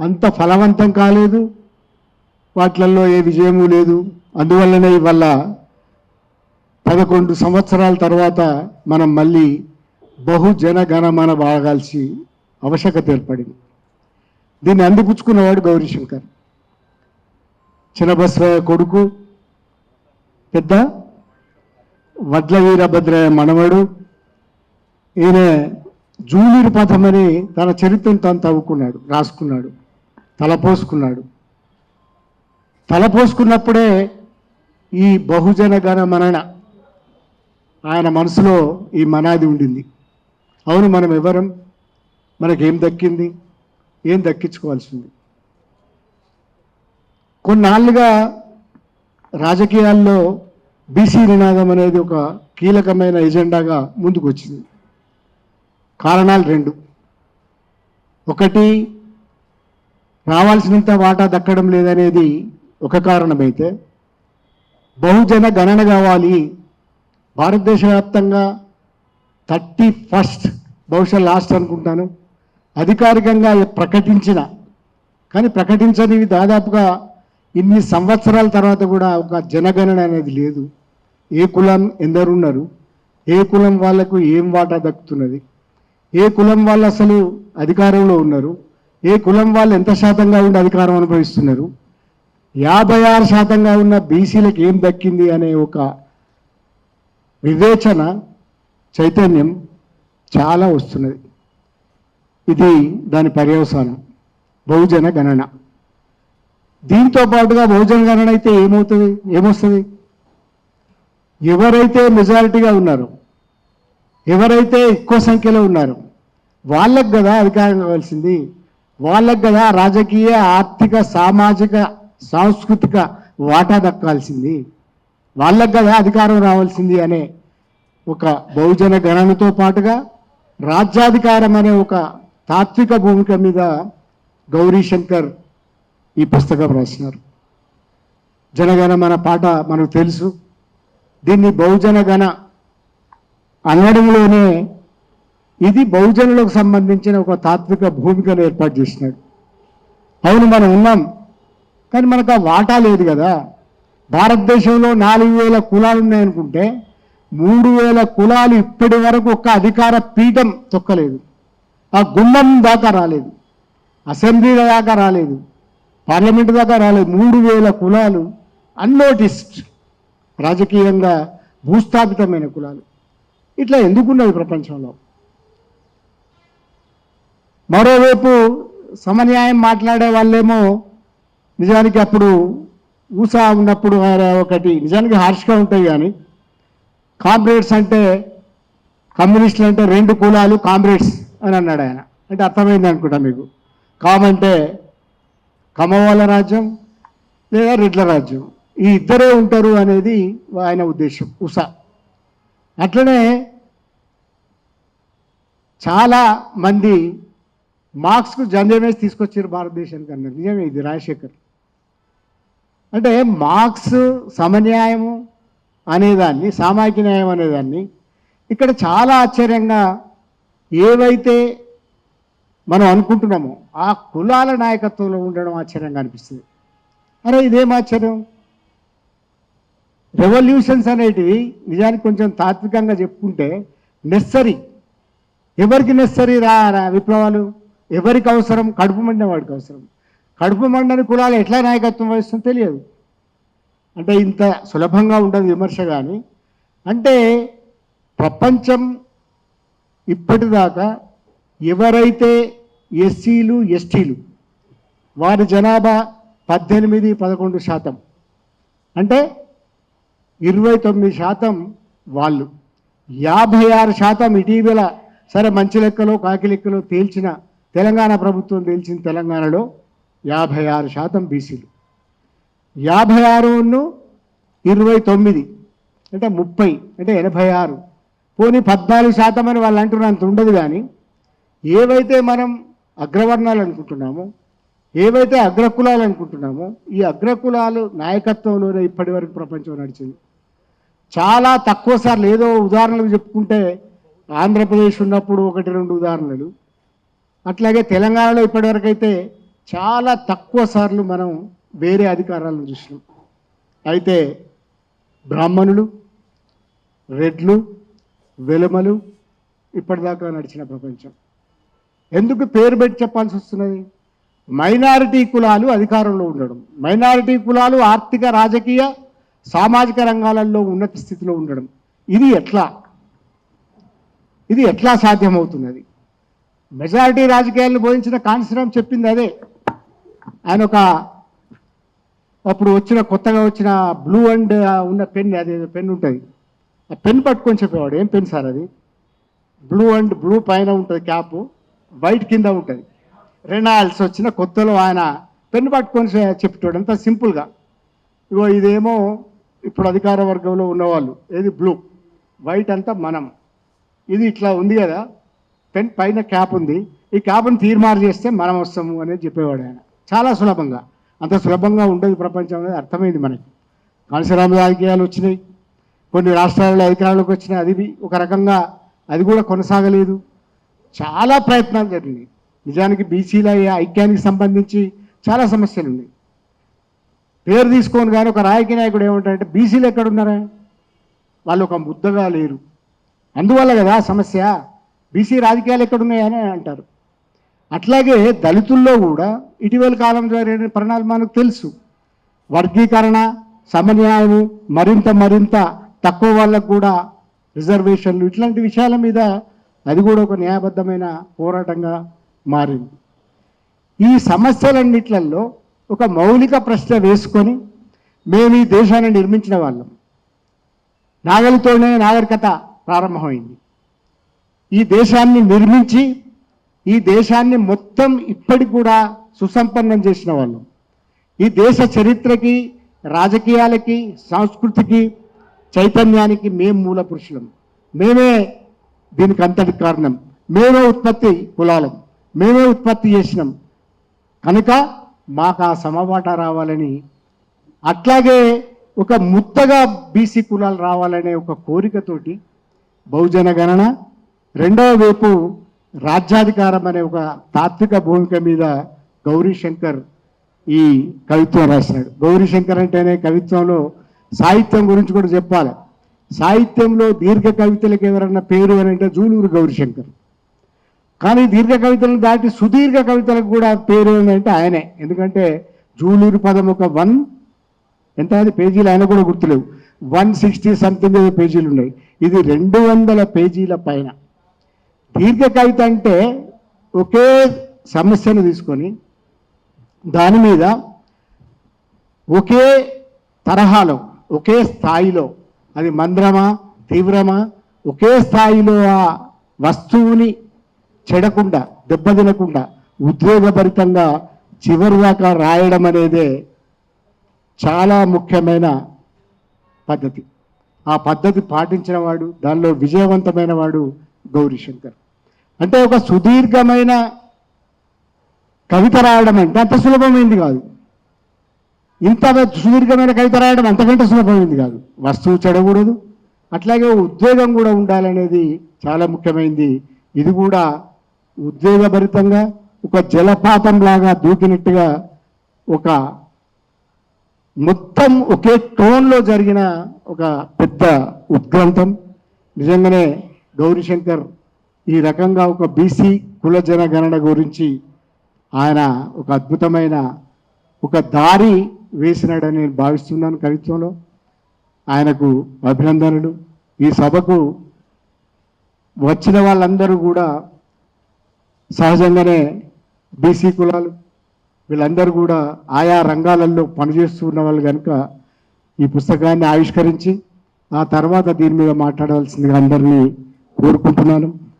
అంత ఫలవంతం కాలేదు. వాటిల్లో ఏ విజయము లేదు. అందువల్లనే ఇవాళ పదకొండు సంవత్సరాల తర్వాత మనం మళ్ళీ బహుజన గణమన బాగాల్సి ఆవశ్యకత ఏర్పడింది. దీన్ని అందిపుచ్చుకున్నవాడు గౌరీశంకర్. చిన్నబసవయ్య కొడుకు పెద్ద వడ్ల వీరభద్రయ్య మనవడు. ఈయన జూనియర్ పథమని తన చరిత్రను తను తవ్వుకున్నాడు రాసుకున్నాడు. తలపోసుకున్నాడు తలపోసుకున్నప్పుడే ఈ బహుజన గణ మనన ఆయన మనసులో ఈ మనాది ఉండింది. అవును మనం ఎవరం? మనకేం దక్కింది? ఏం దక్కించుకోవాల్సింది? కొన్నాళ్ళుగా రాజకీయాల్లో బీసీ నినాదం అనేది ఒక కీలకమైన ఎజెండాగా ముందుకు వచ్చింది కారణాలు రెండు. ఒకటి రావాల్సినంత వాటా దక్కడం లేదనేది ఒక కారణమైతే బహుజన గణన కావాలి. భారతదేశ వ్యాప్తంగా థర్టీ ఫస్ట్ బహుశా లాస్ట్ అనుకుంటాను. అధికారికంగా ప్రకటించిన కానీ ప్రకటించనివి దాదాపుగా ఇన్ని సంవత్సరాల తర్వాత కూడా ఒక జనగణన అనేది లేదు. ఏ కులం ఎందరున్నారు ఏ కులం వాళ్ళకు ఏం వాటా దక్కుతున్నది ఏ కులం వాళ్ళు అసలు అధికారంలో ఉన్నారు ఏ కులం వాళ్ళు ఎంత శాతంగా ఉండి అధికారం అనుభవిస్తున్నారు? యాభై ఆరు శాతంగా ఉన్న బీసీలకు ఏం దక్కింది అనే ఒక వివేచన చైతన్యం చాలా వస్తున్నది. ఇది దాని పర్యవసానం బహుజన గణన. దీంతో పాటుగా బహుజన గణన అయితే ఏమవుతుంది? ఏమొస్తుంది? ఎవరైతే మెజారిటీగా ఉన్నారో ఎవరైతే ఎక్కువ సంఖ్యలో ఉన్నారో వాళ్ళకు కదా అధికారం కావాల్సింది. వాళ్ళకి కదా రాజకీయ ఆర్థిక సామాజిక సాంస్కృతిక వాటా దక్కాల్సింది. వాళ్ళకి కదా అధికారం రావాల్సింది అనే ఒక బహుజన గణనతో పాటుగా రాజ్యాధికారం అనే ఒక తాత్విక భూమిక మీద గౌరీ శంకర్ ఈ పుస్తకం రాసినారు. జనగణ మన పాట మనకు తెలుసు. దీన్ని బహుజన గణ అనడంలోనే ఇది బహుజనులకు సంబంధించిన ఒక తాత్విక భూమికను ఏర్పాటు చేసినాడు. అవును మనం ఉన్నాం. కానీ మనకు ఆ వాటా లేదు కదా. భారతదేశంలో నాలుగు వేల కులాలు ఉన్నాయనుకుంటే మూడు వేల కులాలు ఇప్పటి వరకు ఒక్క అధికార పీఠం తొక్కలేదు. ఆ గుమ్మం దాకా రాలేదు. అసెంబ్లీ దాకా రాలేదు. పార్లమెంటు దాకా రాలేదు. మూడు వేల కులాలు అన్నోటిస్డ్ రాజకీయంగా భూస్థాపితమైన కులాలు. ఇట్లా ఎందుకున్నది ప్రపంచంలో? మరోవైపు సమన్యాయం మాట్లాడే వాళ్ళేమో నిజానికి అప్పుడు ఊసా ఉన్నప్పుడు ఒకటి నిజానికి హార్ష్గా ఉంటాయి కానీ కామ్రేడ్స్ అంటే కమ్యూనిస్టులు అంటే రెండు కులాలు కామ్రేడ్స్ అని అన్నాడు ఆయన. అంటే అర్థమైంది అనుకుంటా మీకు. కామ్ అంటే రాజ్యం లేదా రెడ్ల రాజ్యం. ఈ ఇద్దరే ఉంటారు అనేది ఆయన ఉద్దేశం ఉషా అట్లనే చాలా మంది మార్క్స్కు జంధ్యం వేసి తీసుకొచ్చారు భారతదేశానికి అన్నారు నిజమే ఇది రాజశేఖర్. అంటే మార్క్స్ సమన్యాయము అనేదాన్ని సామాజిక న్యాయం అనేదాన్ని ఇక్కడ చాలా ఆశ్చర్యంగా ఏవైతే మనం అనుకుంటున్నామో ఆ కులాల నాయకత్వంలో ఉండడం ఆశ్చర్యంగా అనిపిస్తుంది. అరే ఇదేం ఆశ్చర్యం? రెవల్యూషన్స్ అనేటివి నిజానికి కొంచెం తాత్వికంగా చెప్పుకుంటే నెస్సరీ. ఎవరికి నెస్సరీ రా రా విప్లవాలు? ఎవరికి అవసరం? కడుపు మండిన వాడికి అవసరం. కడుపు మండని కులాలు ఎట్లా నాయకత్వం వహిస్తుందో తెలియదు. అంటే ఇంత సులభంగా ఉండదు విమర్శ కానీ అంటే ప్రపంచం ఇప్పటిదాకా ఎవరైతే ఎస్సీలు ఎస్టీలు వారి జనాభా పద్దెనిమిది పదకొండు శాతం. అంటే ఇరవై తొమ్మిది శాతం వాళ్ళు. యాభై ఆరు శాతం ఇటీవల సరే మంచి లెక్కలో కాకి లెక్కలో తేల్చిన తెలంగాణ ప్రభుత్వం తేల్చిన తెలంగాణలో యాభై ఆరు శాతం బీసీలు. యాభై ఆరును ఇరవై తొమ్మిది అంటే ముప్పై అంటే ఎనభై ఆరు. పోనీ పద్నాలుగు శాతం అని వాళ్ళు అంటున్నారు అంత ఉండదు కానీ ఏవైతే మనం అగ్రవర్ణాలు అనుకుంటున్నామో ఏవైతే అగ్రకులాలు అనుకుంటున్నామో ఈ అగ్రకులాలు నాయకత్వంలోనే ఇప్పటి వరకు ప్రపంచం నడిచింది. చాలా తక్కువ సార్లు ఏదో ఉదాహరణలు చెప్పుకుంటే ఆంధ్రప్రదేశ్ ఉన్నప్పుడు ఒకటి రెండు ఉదాహరణలు. అట్లాగే తెలంగాణలో ఇప్పటివరకు అయితే చాలా తక్కువ సార్లు మనం వేరే అధికారాలను చూసినాం. అయితే బ్రాహ్మణులు రెడ్లు వెలుమలు ఇప్పటిదాకా నడిచిన ప్రపంచం. ఎందుకు పేరు పెట్టి చెప్పాల్సి వస్తున్నది? మైనారిటీ కులాలు అధికారంలో ఉండడం. మైనారిటీ కులాలు ఆర్థిక రాజకీయ సామాజిక రంగాలలో ఉన్నత స్థితిలో ఉండడం. ఇది ఎట్లా? ఇది ఎట్లా సాధ్యమవుతున్నది? మెజారిటీ రాజకీయాలను బోధించిన కాన్సీరామ్ చెప్పింది అదే. ఆయన ఒక అప్పుడు వచ్చిన కొత్తగా వచ్చిన బ్లూ అండ్ ఉన్న పెన్ అది పెన్ ఉంటుంది. ఆ పెన్ పట్టుకొని చెప్పేవాడు. ఏం పెన్ సార్ అది? బ్లూ అండ్ బ్లూ పైన ఉంటుంది క్యాప్ వైట్ కింద ఉంటుంది. రెనాల్స్ వచ్చిన కొత్తలో ఆయన పెన్ పట్టుకొని చె- చెప్పేవాడు అంత సింపుల్గా ఇగో ఇదేమో ఇప్పుడు అధికార వర్గంలో ఉన్నవాళ్ళు. ఏది బ్లూ? వైట్ అంతా మనం. ఇది ఇట్లా ఉంది కదా. పెన్ పైన క్యాప్ ఉంది. ఈ క్యాప్ను తీర్మానం చేస్తే మనం వస్తాము అనేది చెప్పేవాడు ఆయన. చాలా సులభంగా. అంత సులభంగా ఉండదు ప్రపంచం అనేది అర్థమైంది మనకి. కాన్సరామ రాజకీయాలు వచ్చినాయి. కొన్ని రాష్ట్రాలలో అధికారంలోకి వచ్చినాయి. అది ఒక రకంగా అది కూడా కొనసాగలేదు. చాలా ప్రయత్నాలు జరిగినాయి. నిజానికి బీసీల ఐక్యానికి సంబంధించి చాలా సమస్యలు ఉన్నాయి. పేరు తీసుకొని కానీ ఒక రాజకీయ నాయకుడు ఏమంటారంటే బీసీలు ఎక్కడున్నారా వాళ్ళు ఒక ముద్దగా లేరు. అందువల్ల కదా సమస్య. బీసీ రాజకీయాలు ఎక్కడున్నాయని అంటారు. అట్లాగే దళితుల్లో కూడా ఇటీవల కాలం జరిగిన పరిణామాలు మనకు తెలుసు. వర్గీకరణ సమన్యాయము మరింత మరింత తక్కువ వాళ్ళకు కూడా రిజర్వేషన్లు ఇట్లాంటి విషయాల మీద అది కూడా ఒక న్యాయబద్ధమైన పోరాటంగా మారింది. ఈ సమస్యలన్నిట్లలో ఒక మౌలిక ప్రశ్న వేసుకొని మేము ఈ దేశాన్ని నిర్మించిన వాళ్ళం. నాగలితోనే నాగరికత ప్రారంభమైంది. ఈ దేశాన్ని నిర్మించి ఈ దేశాన్ని మొత్తం ఇప్పటికి కూడా సుసంపన్నం చేసిన వాళ్ళం. ఈ దేశ చరిత్రకి రాజకీయాలకి సంస్కృతికి చైతన్యానికి మేము మూల పురుషులం. మేమే దీనికి అంతటి కారణం. మేమే ఉత్పత్తి కులాలం. మేమే ఉత్పత్తి చేసినాం. కనుక మాకు ఆ సమవాట రావాలని అట్లాగే ఒక ముత్తగా బీసీ కులాలు రావాలనే ఒక కోరికతోటి బహుజన గణన రెండవ వైపు రాజ్యాధికారం అనే ఒక తాత్విక భూమిక మీద గౌరీ శంకర్ ఈ కవిత్వం రాసినాడు గౌరీశంకర్ అంటేనే కవిత్వంలో సాహిత్యం గురించి కూడా చెప్పాలి. సాహిత్యంలో దీర్ఘ కవితలకు ఎవరన్నా పేరు అని అంటే జూలూరు గౌరీశంకర్ కానీ దీర్ఘ కవితలను దాటి సుదీర్ఘ కవితలకు కూడా పేరు ఏంటంటే ఆయనే. ఎందుకంటే జూలూరు పదం ఒక వన్ ఎంత అది పేజీలు ఆయన కూడా గుర్తులేవు. వన్ సిక్స్టీ సంథింగ్ పేజీలు ఉన్నాయి. ఇది రెండు వందల పేజీల పైన. దీర్ఘ కవిత అంటే ఒకే సమస్యను తీసుకొని దాని మీద ఒకే తరహాలో ఒకే స్థాయిలో అది మంద్రమా తీవ్రమా ఒకే స్థాయిలో ఆ వస్తువుని చెడకుండా దెబ్బతినకుండా ఉద్వేగభరితంగా చివరి దాకా రాయడం అనేదే చాలా ముఖ్యమైన పద్ధతి. ఆ పద్ధతి పాటించిన వాడు దానిలో విజయవంతమైన వాడు గౌరీశంకర్. అంటే ఒక సుదీర్ఘమైన కవిత రాయడం అంటే అంత సులభమైంది కాదు. ఇంత సుదీర్ఘమైన కవిత రాయడం అంతకంటే సులభమైంది కాదు. వస్తువు చెడకూడదు అట్లాగే ఉద్వేగం కూడా ఉండాలనేది చాలా ముఖ్యమైనది ఇది కూడా ఉద్వేగభరితంగా ఒక జలపాతం లాగా దూకినట్టుగా ఒక మొత్తం ఒకే టోన్లో జరిగిన ఒక పెద్ద ఉద్గ్రంథం. నిజంగానే గౌరీశంకర్ ఈ రకంగా ఒక బీసీ కుల జనగణన గురించి ఆయన ఒక అద్భుతమైన ఒక దారి వేసినాడని నేను భావిస్తున్నాను కవిత్వంలో. ఆయనకు అభినందనలు. ఈ సభకు వచ్చిన వాళ్ళందరూ కూడా సహజంగానే బీసీ కులాలు వీళ్ళందరూ కూడా ఆయా రంగాలలో పనిచేస్తున్న వాళ్ళు కనుక ఈ పుస్తకాన్ని ఆవిష్కరించి ఆ తర్వాత దీని మీద మాట్లాడవలసిందిగా అందరినీ కోరుకుంటున్నాను.